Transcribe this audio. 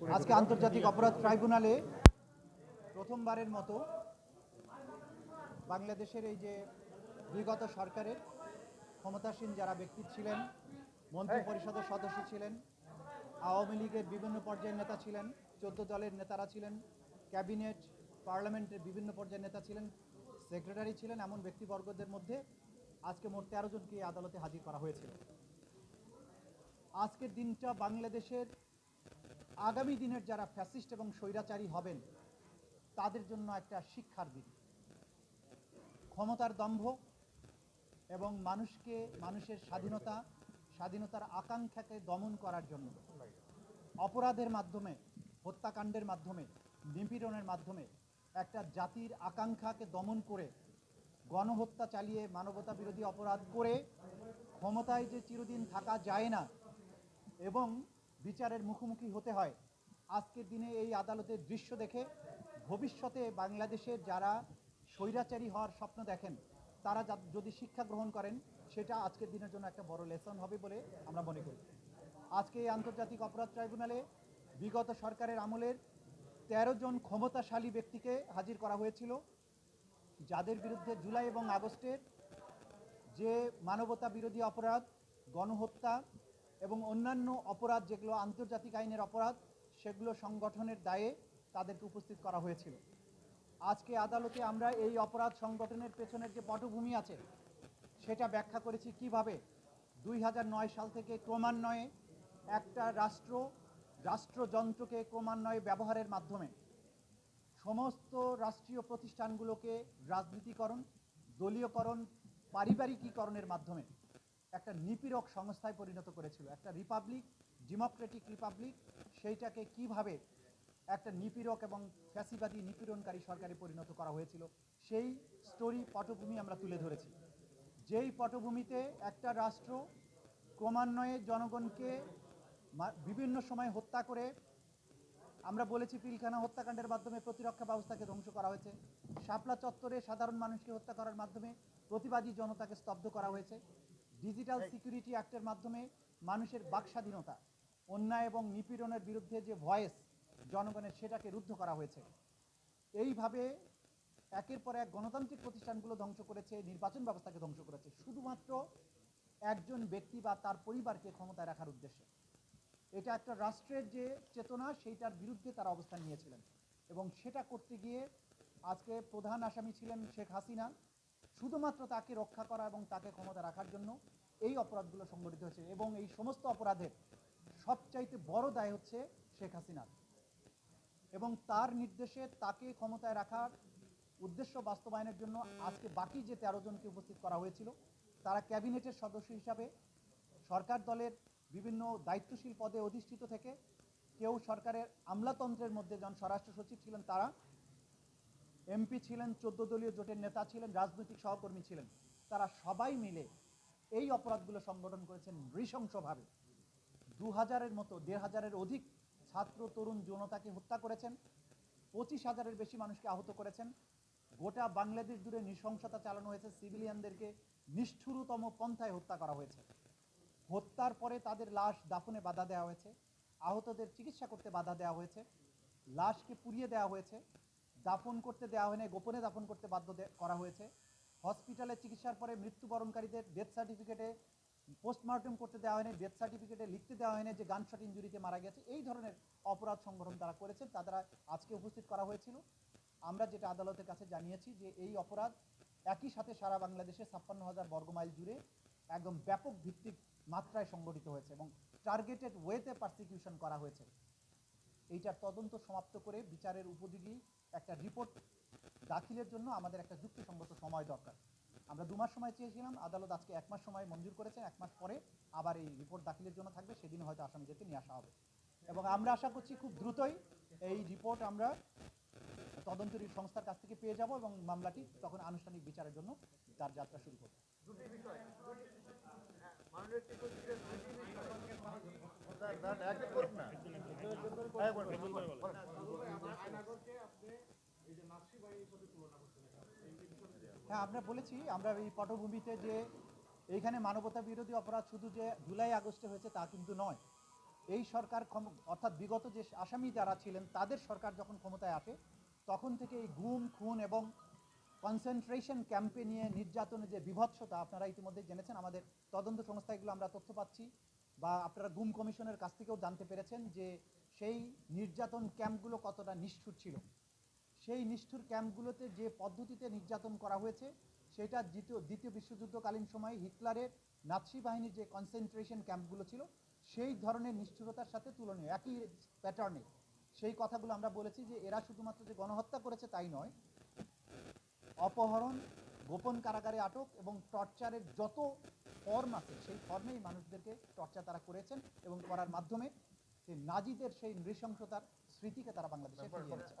আজকে আন্তর্জাতিক অপরাধ ট্রাইব্যুনালে প্রথমবারের মতো বাংলাদেশের এই যে বিগত সরকারের ক্ষমতাসীন যারা ব্যক্তি ছিলেন মন্ত্রী পরিষদের সদস্য ছিলেন, আওয়ামী লীগের বিভিন্ন পর্যায়ের নেতা ছিলেন, চোদ্দ দলের নেতারা ছিলেন, ক্যাবিনেট, পার্লামেন্টের বিভিন্ন পর্যায়ের নেতা ছিলেন, সেক্রেটারি ছিলেন এমন ব্যক্তিবর্গদের মধ্যে আজকে মোট তেরো জনকে আদালতে হাজির করা হয়েছিল আজকের দিনটা বাংলাদেশের আগামী দিনের যারা ফ্যাসিস্ট এবং স্বৈরাচারী হবেন, তাদের জন্য একটা শিক্ষার দিন। ক্ষমতার দম্ভ এবং মানুষকে, মানুষের স্বাধীনতা, স্বাধীনতার আকাঙ্ক্ষাকে দমন করার জন্য, অপরাধের মাধ্যমে, হত্যাকাণ্ডের মাধ্যমে, নিপীড়নের মাধ্যমে একটা জাতির আকাঙ্ক্ষাকে দমন করে, গণহত্যা চালিয়ে মানবতা বিরোধী অপরাধ করে ক্ষমতায় যে চিরদিন থাকা যায় না এবং বিচারের মুখোমুখি হতে হয়। আজকের দিনে এই আদালতের দৃশ্য দেখে ভবিষ্যতে বাংলাদেশের যারা স্বৈরাচারী হওয়ার স্বপ্ন দেখেন, তারা যদি শিক্ষা গ্রহণ করেন, সেটা আজকের দিনের জন্য একটা বড় লেসন হবে বলে আমরা মনে করি। আজকে এই আন্তর্জাতিক অপরাধ ট্রাইব্যুনালে বিগত সরকারের আমলের তেরো জন ক্ষমতাশালী ব্যক্তিকে হাজির করা হয়েছিল, যাদের বিরুদ্ধে জুলাই এবং আগস্টের যে মানবতা বিরোধী অপরাধ, গণহত্যা এবং অন্যান্য অপরাধ যেগুলো আন্তর্জাতিক আইনের অপরাধ, সেগুলো সংগঠনের দায়ে তাদেরকে উপস্থিত করা হয়েছিল। আজকে আদালতে আমরা এই অপরাধ সংগঠনের পেছনের যে পটভূমি আছে, সেটা ব্যাখ্যা করেছি কীভাবে দুই সাল থেকে ক্রমান্বয়ে একটা রাষ্ট্র, রাষ্ট্রযন্ত্রকে ক্রমান্বয়ে ব্যবহারের মাধ্যমে সমস্ত রাষ্ট্রীয় প্রতিষ্ঠানগুলোকে রাজনীতিকরণ, দলীয়করণ, পারিবারিকীকরণের মাধ্যমে একটা নিপীড়ক সংস্থায় পরিণত করেছিল। একটা রিপাবলিক, ডেমোক্রেটিক রিপাবলিক, সেইটাকে কীভাবে একটা নিপীড়ক এবং ফ্যাসিবাদী নিপীড়নকারী সরকারে পরিণত করা হয়েছিল, সেই স্টোরি পটভূমি আমরা তুলে ধরেছি। যেই পটভূমিতে একটা রাষ্ট্র ক্রমান্বয়ে জনগণকে বিভিন্ন সময় হত্যা করে, আমরা বলেছি পিলখানা হত্যাকাণ্ডের মাধ্যমে প্রতিরক্ষা ব্যবস্থাকে ধ্বংস করা হয়েছে, শাপলা চত্বরে সাধারণ মানুষকে হত্যা করার মাধ্যমে প্রতিবাদী জনতাকে স্তব্ধ করা হয়েছে ডিজিটাল সিকিউরিটি অ্যাক্টের মাধ্যমে মানুষের বাকস্বাধীনতা অন্যায় এবং নিপীড়নের বিরুদ্ধে যে ভয়েস জনগণের সেটাকে রুদ্ধ করা হয়েছে এইভাবে একের পর এক গণতান্ত্রিক প্রতিষ্ঠানগুলো ধ্বংস করেছে নির্বাচন ব্যবস্থাকে ধ্বংস করেছে শুধুমাত্র একজন ব্যক্তি বা তার পরিবারকে ক্ষমতায় রাখার উদ্দেশ্যে। এটা একটা রাষ্ট্রের যে চেতনা সেইটার বিরুদ্ধে তারা অবস্থান নিয়েছিলেন এবং সেটা করতে গিয়ে আজকে প্রধান আসামি ছিলেন শেখ হাসিনা। শুধুমাত্র তাকে রক্ষা করা এবং তাকে ক্ষমতা রাখার জন্য এই অপরাধগুলো সংগঠিত হয়েছে এবং এই সমস্ত অপরাধের সবচাইতে বড় দায় হচ্ছে শেখ হাসিনার। এবং তার নির্দেশে তাকে ক্ষমতায় রাখার উদ্দেশ্য বাস্তবায়নের জন্য আজকে বাকি যে তেরো জনকে উপস্থিত করা হয়েছিল, তারা ক্যাবিনেটের সদস্য হিসাবে সরকার দলের বিভিন্ন দায়িত্বশীল পদে অধিষ্ঠিত থেকে কেউ সরকারের আমলাতন্ত্রের মধ্যে জন স্বরাষ্ট্র সচিব ছিলেন, তারা এমপি ছিলেন, চোদ্দ দলীয় জোটের নেতা ছিলেন, রাজনৈতিক সহকর্মী ছিলেন। তারা সবাই মিলে এই অপরাধগুলো সংগঠন করেছেন নৃশংসভাবে। দু হাজারের মতো, দেড় হাজারের অধিক ছাত্র, তরুণ জনতাকে হত্যা করেছেন, পঁচিশ হাজারের বেশি মানুষকে আহত করেছেন। গোটা বাংলাদেশ জুড়ে নৃশংসতা চালানো হয়েছে, সিভিলিয়ানদেরকে নিষ্ঠুরতম পন্থায় হত্যা করা হয়েছে। হত্যার পরে তাদের লাশ দাফনে বাধা দেওয়া হয়েছে, আহতদের চিকিৎসা করতে বাধা দেওয়া হয়েছে, লাশকে পুড়িয়ে দেওয়া হয়েছে। দাফন করতে দেওয়া হয়নি, গোপনে দাফন করতে বাধ্য করা হয়েছে। হসপিটালে চিকিৎসার পরে মৃত্যুবরণকারীদের ডেথ সার্টিফিকেটে পোস্টমর্টম করতে দেওয়া হয়নি, ডেথ সার্টিফিকেটে লিখতে দেওয়া হয়নি যে গানশট ইঞ্জুরিতে মারা গেছে। এই ধরনের অপরাধ সংগঠন তারা করেছেন তারা আজকে উপস্থিত করা হয়েছিল। আমরা যেটা আদালতের কাছে জানিয়েছি যে এই অপরাধ একই সাথে সারা বাংলাদেশে ছাপ্পান্ন হাজার বর্গমাইল জুড়ে একদম ব্যাপক ভিত্তিক মাত্রায় সংগঠিত হয়েছে এবং টার্গেটেড ওয়েতে পারসিকিউশন করা হয়েছে। এইটার তদন্ত সমাপ্ত করে বিচারের উপযোগী একটা রিপোর্ট দাখিলের জন্য আমাদের একটা যুক্তিসঙ্গত সময় দরকার আমরা দু মাস সময় চেয়েছিলাম আদালত আজকে এক মাস সময় মঞ্জুর করেছেন এক মাস পরে আবার এই রিপোর্ট দাখিলের জন্য থাকবে সেদিন হয়তো আসামিদেরকে নিয়ে আসা হবে এবং আমরা আশা করছি খুব দ্রুতই এই রিপোর্ট আমরা তদন্তকারী সংস্থার কাছ থেকে পেয়ে যাব এবং মামলাটি তখন আনুষ্ঠানিক বিচারের জন্য তার যাত্রা শুরু করবে দুটি বিষয় হ্যাঁ, আমরা বলেছি আমরা এই পটভূমিতে যে এইখানে মানবতা বিরোধী অপরাধ শুধু যে জুলাই আগস্টে হয়েছে তা কিন্তু নয়। এই সরকার অর্থাৎ বিগত যে আসামি যারা ছিলেন তাদের সরকার যখন ক্ষমতায় আসে তখন থেকে এই গুম খুন এবং কনসেন্ট্রেশন ক্যাম্পে নিয়ে নির্যাতনের যে বিভৎসতা আপনারা ইতিমধ্যে জেনেছেন আমাদের তদন্ত সংস্থা এগুলো আমরা তথ্য পাচ্ছি বা আপনারা গুম কমিশনের কাছ থেকেও জানতে পেরেছেন যে সেই নির্যাতন ক্যাম্পগুলো কতটা নিষ্ঠুর ছিল। সেই নিষ্ঠুর ক্যাম্পগুলোতে যে পদ্ধতিতে নির্যাতন করা হয়েছে, সেটা দ্বিতীয় দ্বিতীয় বিশ্বযুদ্ধকালীন সময়ে হিটলারের নাৎসি বাহিনীর যে কনসেন্ট্রেশন ক্যাম্পগুলো ছিল, সেই ধরনের নিষ্ঠুরতার সাথে তুলনীয়, একই প্যাটার্নে সেই কথাগুলো আমরা বলেছি যে এরা শুধুমাত্র যে গণহত্যা করেছে তাই নয়, অপহরণ, গোপন কারাগারে আটক এবং টর্চারের যত ফর্ম আছে, সেই ফর্মেই মানুষদেরকে টর্চার তারা করেছেন এবং করার মাধ্যমে সেই নাজিদের সেই নৃশংসতার স্মৃতিকে তারা বাংলাদেশে ফিরিয়ে এনেছে।